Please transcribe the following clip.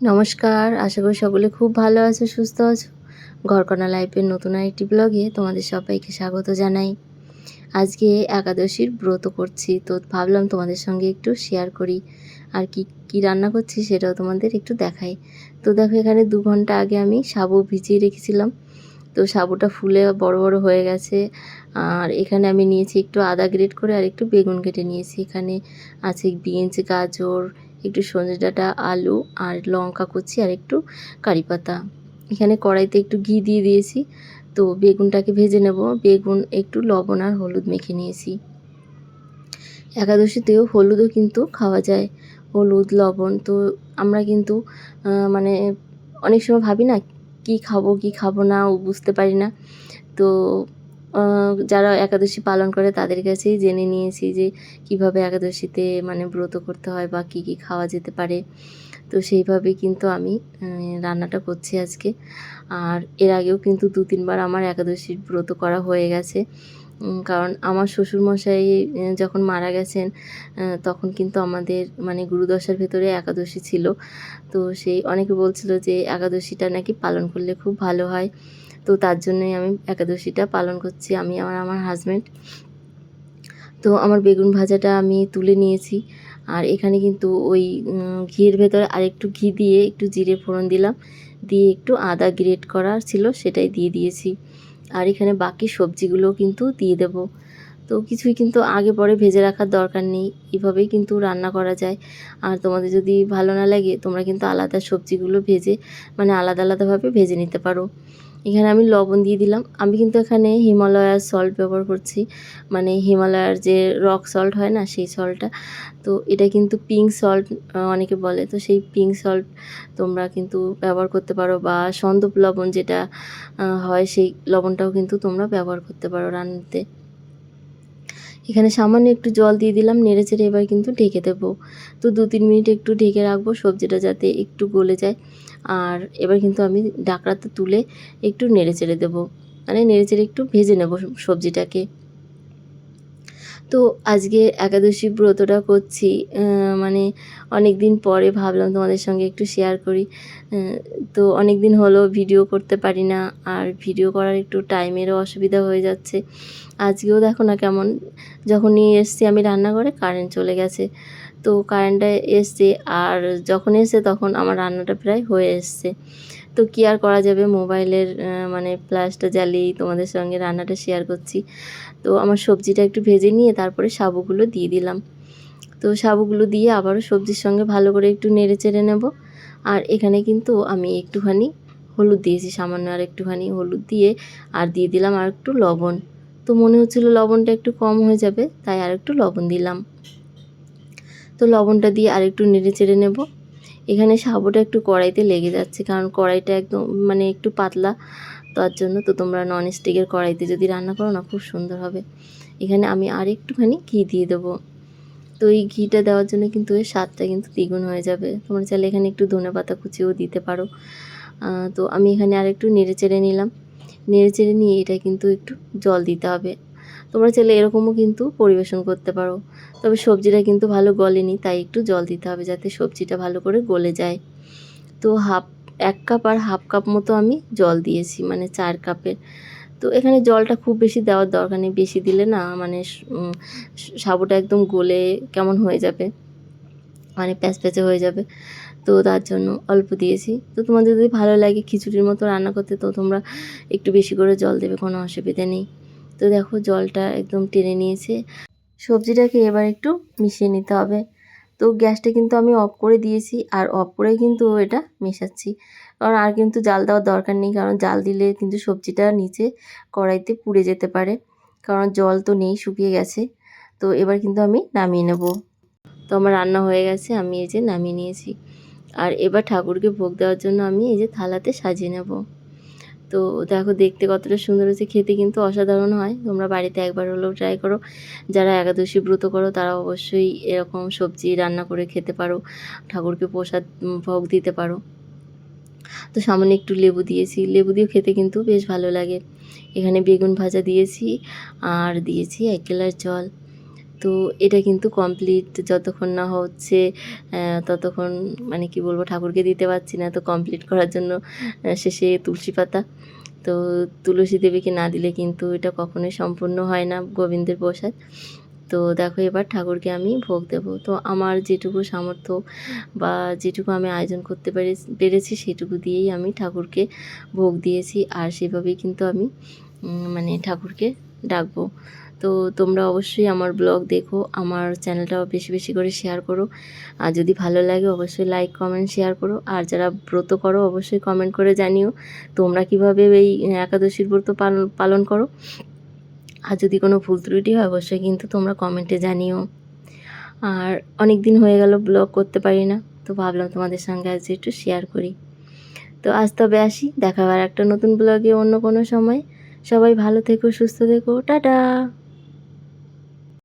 নমস্কার, আশা করি সকলে খুব ভালো আছো, সুস্থ আছো। ঘরকণা লাইফের নতুন আরেকটি ব্লগে তোমাদের সবাইকে স্বাগত জানাই। আজকে একাদশীর ব্রত করছি, তো ভাবলাম তোমাদের সঙ্গে একটু শেয়ার করি। আর কি কি রান্না করছি সেটাও তোমাদের একটু দেখাই। তো দেখো, এখানে দু ঘণ্টা আগে আমি সাবু ভিজিয়ে রেখেছিলাম। তো সাবুটা ফুলে বড় বড় হয়ে গেছে। আর এখানে আমি নিয়েছি একটু আদা গ্রেট করে আর একটু বেগুন কেটে নিয়েছি। এখানে আছে বিনস, গাজর একটু সজনে ডাঁটা, আলু আর লঙ্কা কুচি আর একটু কারি পাতা। এখানে কড়াইতে একটু ঘি দিয়ে দিয়েছি। তো বেগুনটাকে ভেজে নেব। বেগুন একটু লবণ আর হলুদ মেখে নিয়েছি। একাদশীতেও হলুদও কিন্তু খাওয়া যায়। হলুদ, লবণ তো আমরা কিন্তু মানে অনেক সময় ভাবি না, কি খাব কি খাব না, ও বুঝতে পারি না। তো যারা একাদশী পালন করে তাদের কাছেই জেনে নিয়েছি যে কীভাবে একাদশীতে মানে ব্রত করতে হয় বা কি কি খাওয়া যেতে পারে। তো সেইভাবে কিন্তু আমি রান্নাটা করছি আজকে। আর এর আগেও কিন্তু দু তিনবার আমার একাদশীর ব্রত করা হয়ে গেছে। কারণ আমার শ্বশুরমশাই যখন মারা গেছেন তখন কিন্তু আমাদের মানে গুরুদশার ভেতরে একাদশী ছিল। তো সেই অনেকে বলছিল যে একাদশীটা নাকি পালন করলে খুব ভালো হয়। তো তার জন্যই আমি একাদশীটা পালন করছি, আমি আমার আমার হাজব্যান্ড তো আমার বেগুন ভাজাটা আমি তুলে নিয়েছি, আর এখানে কিন্তু ওই ঘিয়ের ভেতরে আরেকটু ঘি দিয়ে একটু জিরে ফোড়ন দিলাম, দিয়ে একটু আদা গ্রেট করা ছিল সেটাই দিয়ে দিয়েছি। আর এখানে বাকি সবজিগুলো কিন্তু দিয়ে দেব। তো কিছুই কিন্তু আগে পরে ভেজে রাখার দরকার নেই, এভাবেই কিন্তু রান্না করা যায়। আর তোমাদের যদি ভালো না লাগে, তোমরা কিন্তু আলাদা সবজিগুলো ভেজে মানে আলাদা আলাদাভাবে ভেজে নিতে পারো। এখানে আমি লবণ দিয়ে দিলাম। আমি কিন্তু এখানে হিমালয়ার সল্ট ব্যবহার করছি। মানে হিমালয়ার যে রক সল্ট হয় না, সেই সল্টটা তো এটা কিন্তু পিঙ্ক সল্ট অনেকে বলে। তো সেই পিঙ্ক সল্ট তোমরা কিন্তু ব্যবহার করতে পারো। বা সন্দপ লবণ যেটা হয়, সেই লবণটাও কিন্তু তোমরা ব্যবহার করতে পারো রান্নাতে। এখানে সামান্য একটু জল দিয়ে দিলাম, নেড়ে চেড়ে এবার কিন্তু ঢেকে দেব। তো দু তিন মিনিট একটু ঢেকে রাখব, সবজিটা যাতে একটু গলে যায়। আর এবার কিন্তু আমি ডাকড়াতে তুলে একটু নেড়ে চেড়ে দেবো। মানে নেড়ে চেড়ে একটু ভেজে নেব সবজিটাকে। তো আজকে একাদশী ব্রতটা করছি মানে অনেক দিন পরে ভাবলাম তোমাদের সঙ্গে একটু শেয়ার করি। তো অনেক দিন হলো ভিডিও করতে পারি না, আর ভিডিও করার একটু টাইমেরও অসুবিধা হয়ে যাচ্ছে। আজকেও দেখো না কেমন, যখনই এসছি আমি রান্নাঘরে কারেন্ট চলে গেছে। তো কারেন্টটা এসছে, আর যখন এসছে তখন আমার রান্নাটা প্রায় হয়ে এসছে। তো কী আর করা যাবে? মোবাইলের মানে ফ্ল্যাশটা জ্বালিয়েই তোমাদের সঙ্গে রান্নাটা শেয়ার করছি। তো আমার সবজিটা একটু ভেজে নিয়ে তারপরে সাবুগুলো দিয়ে দিলাম। তো সাবুগুলো দিয়ে আবারও সবজির সঙ্গে ভালো করে একটু নেড়ে চেড়ে নেব। আর এখানে কিন্তু আমি একটুখানি হলুদ দিয়েছি, সামান্য আর একটুখানি হলুদ দিয়ে, আর দিয়ে দিলাম আর একটু লবণ। তো মনে হচ্ছিল লবণটা একটু কম হয়ে যাবে, তাই আর একটু লবণ দিলাম। তো লবণটা দিয়ে আরেকটু নেড়ে চেড়ে নেব। এখানে সাবুটা একটু কড়াইতে লেগে যাচ্ছে, কারণ কড়াইটা একদম মানে একটু পাতলা। তার জন্য তো তোমরা নন স্টিকের কড়াইতে যদি রান্না করো না, খুব সুন্দর হবে। এখানে আমি আর একটুখানি ঘি দিয়ে দেবো। তো এই ঘিটা দেওয়ার জন্য কিন্তু এর স্বাদটা কিন্তু দ্বিগুণ হয়ে যাবে। তোমরা চাইলে এখানে একটু ধনে পাতা কুচিও দিতে পারো। তো আমি এখানে আর একটু নেড়ে চেড়ে নিলাম। নেড়ে চেড়ে নিয়ে এটা কিন্তু একটু জল দিতে হবে। তোমরা চাইলে এরকমও কিন্তু পরিবেশন করতে পারো। তবে সবজিটা কিন্তু ভালো গলেনি, তাই একটু জল দিতে হবে যাতে সবজিটা ভালো করে গলে যায়। তো হাফ, এক কাপ আর হাফ কাপ মতো আমি জল দিয়েছি মানে চার কাপের। তো এখানে জলটা খুব বেশি দেওয়ার দরকার নেই, বেশি দিলে না মানে সাবুটা একদম গলে কেমন হয়ে যাবে মানে প্যাচ প্যাচে হয়ে যাবে। তো তার জন্য অল্প দিয়েছি। তো তোমাদের যদি ভালো লাগে খিচুড়ির মতো রান্না করতে, তো তোমরা একটু বেশি করে জল দেবে, কোনো অসুবিধা নেই। তো দেখো জলটা একদম টেনে নিয়েছে। সবজিটাকে এবার একটু মিশিয়ে নিতে হবে। তো গ্যাসটা কিন্তু আমি অফ করে দিয়েছি আর অফ করে কিন্তু এটা মেশাচ্ছি। কারণ আর কিন্তু জাল দেওয়ার দরকার নেই, কারণ জাল দিলে কিন্তু সবজিটা নিচে কড়াইতে পুড়ে যেতে পারে। কারণ জল তো নেই, শুকিয়ে গেছে। তো এবার কিন্তু আমি নামিয়ে নেব। তো আমার রান্না হয়ে গেছে, আমি এই যে নামিয়ে নিয়েছি। আর এবার ঠাকুরকে ভোগ দেওয়ার জন্য আমি এই যে থালাতে সাজিয়ে নেব। তো দেখো দেখতে কতটা সুন্দর হয়েছে। খেতে কিন্তু অসাধারণ হয়। তোমরা বাড়িতে একবার হলেও ট্রাই করো। যারা একাদশী ব্রত করো, তারা অবশ্যই এরকম সবজি রান্না করে খেতে পারো। ঠাকুরকে প্রসাদ ভোগ দিতে পারো। তো সামান্য একটু লেবু দিয়েছি। লেবু দিয়ে খেতে কিন্তু বেশ ভালো লাগে। এখানে বেগুন ভাজা দিয়েছি আর দিয়েছি এক গ্লাস জল। তো এটা কিন্তু কমপ্লিট যতক্ষণ না হচ্ছে ততক্ষণ মানে কি বলব, ঠাকুরকে দিতে পারছি না। তো কমপ্লিট করার জন্য শেষে তুলসী পাতা। তো তুলসী দেবীকে না দিলে কিন্তু এটা কখনোই সম্পূর্ণ হয় না গোবিন্দের প্রসাদ। তো দেখো এবার ঠাকুরকে আমি ভোগ দেব। তো আমার যেটুকু সামর্থ্য বা যেটুকু আমি আয়োজন করতে পেরে, পেরেছি সেটুকু দিয়েই আমি ঠাকুরকে ভোগ দিয়েছি। আর সেভাবেই কিন্তু আমি মানে ঠাকুরকে ডাকবো। তো তোমরা অবশ্যই আমার ব্লগ দেখো, আমার চ্যানেলটাও বেশি বেশি করে শেয়ার করো। আর যদি ভালো লাগে, অবশ্যই লাইক কমেন্ট শেয়ার করো। আর যারা ব্রত করো, অবশ্যই কমেন্ট করে জানিও তোমরা কীভাবে এই একাদশীর ব্রত পালন পালন করো। আর যদি কোনো ভুল ত্রুটি হয়, অবশ্যই কিন্তু তোমরা কমেন্টে জানিও। আর অনেক দিন হয়ে গেল ব্লগ করতে পারি না, তো ভাবলাম তোমাদের সঙ্গে আজ একটু শেয়ার করি। তো আজ তবে আসি, দেখা আবার একটা নতুন ব্লগে অন্য কোনো সময়। সবাই ভালো থেকো, সুস্থ থেকো, টাটা!